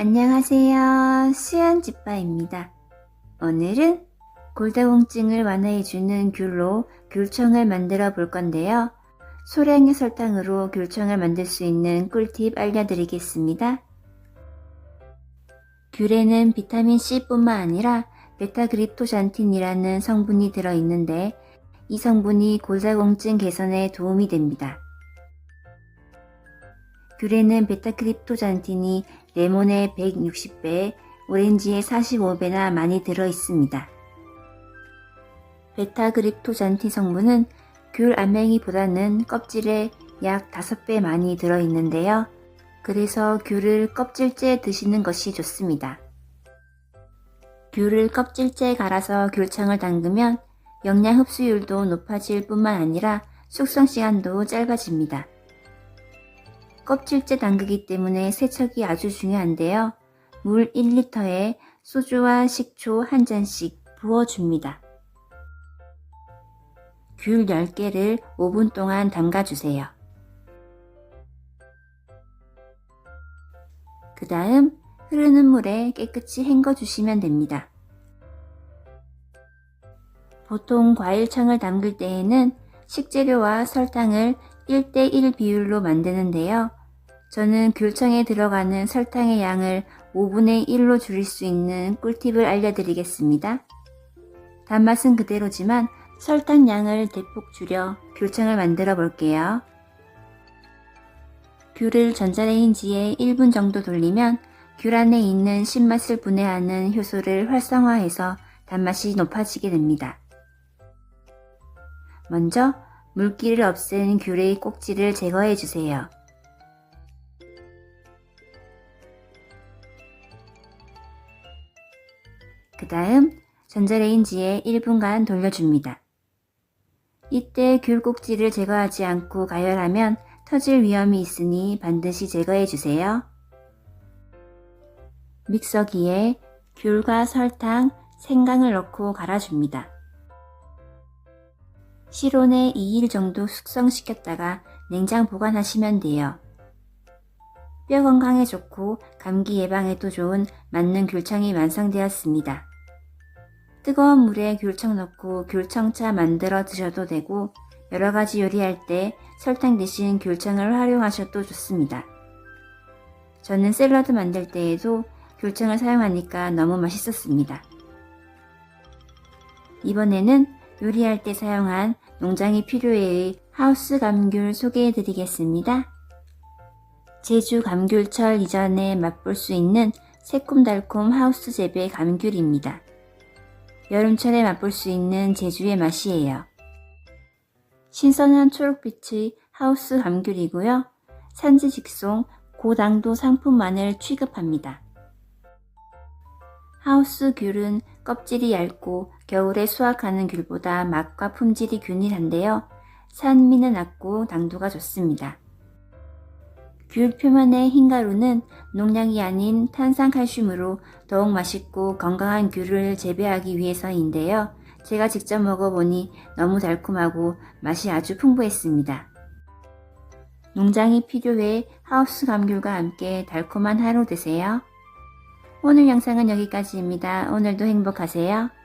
안녕하세요. 수연집바입니다. 오늘은 골다공증을 완화해주는 귤로 귤청을 만들어 볼 건데요. 소량의 설탕으로 귤청을 만들 수 있는 꿀팁 알려드리겠습니다. 귤에는 비타민C 뿐만 아니라 베타그립토잔틴이라는 성분이 들어있는데 이 성분이 골다공증 개선에 도움이 됩니다. 귤에는 베타크립토잔틴이 레몬의 160배, 오렌지의 45배나 많이 들어 있습니다. 베타그립토잔틴 성분은 귤 알맹이보다는 껍질에 약 5배 많이 들어 있는데요. 그래서 귤을 껍질째 드시는 것이 좋습니다. 귤을 껍질째 갈아서 귤청을 담그면 영양 흡수율도 높아질 뿐만 아니라 숙성 시간도 짧아집니다. 껍질째 담그기 때문에 세척이 아주 중요한데요. 물 1리터에 소주와 식초 한 잔씩 부어줍니다. 귤 10개를 5분 동안 담가주세요. 그 다음 흐르는 물에 깨끗이 헹궈주시면 됩니다. 보통 과일청을 담글 때에는 식재료와 설탕을 1대1 비율로 만드는데요. 저는 귤청에 들어가는 설탕의 양을 5분의 1로 줄일 수 있는 꿀팁을 알려드리겠습니다. 단맛은 그대로지만 설탕 양을 대폭 줄여 귤청을 만들어 볼게요. 귤을 전자레인지에 1분 정도 돌리면 귤 안에 있는 신맛을 분해하는 효소를 활성화해서 단맛이 높아지게 됩니다. 먼저 물기를 없앤 귤의 꼭지를 제거해 주세요. 그 다음 전자레인지에 1분간 돌려줍니다. 이때 귤 꼭지를 제거하지 않고 가열하면 터질 위험이 있으니 반드시 제거해 주세요. 믹서기에 귤과 설탕, 생강을 넣고 갈아줍니다. 실온에 2일 정도 숙성시켰다가 냉장 보관하시면 돼요. 뼈 건강에 좋고 감기 예방에도 좋은 맞는 귤청이 완성되었습니다. 뜨거운 물에 귤청 넣고 귤청차 만들어 드셔도 되고 여러 가지 요리할 때 설탕 대신 귤청을 활용하셔도 좋습니다. 저는 샐러드 만들 때에도 귤청을 사용하니까 너무 맛있었습니다. 이번에는 요리할 때 사용한 농장이 필요해의 하우스 감귤 소개해 드리겠습니다. 제주 감귤철 이전에 맛볼 수 있는 새콤달콤 하우스 재배 감귤입니다. 여름철에 맛볼 수 있는 제주의 맛이에요. 신선한 초록빛의 하우스 감귤이고요. 산지 직송 고당도 상품만을 취급합니다. 하우스 귤은 껍질이 얇고 겨울에 수확하는 귤보다 맛과 품질이 균일한데요. 산미는 낮고 당도가 좋습니다. 귤 표면의 흰 가루는 농약이 아닌 탄산칼슘으로 더욱 맛있고 건강한 귤을 재배하기 위해서인데요. 제가 직접 먹어보니 너무 달콤하고 맛이 아주 풍부했습니다. 농장이 필요해 하우스 감귤과 함께 달콤한 하루 되세요. 오늘 영상은 여기까지입니다. 오늘도 행복하세요.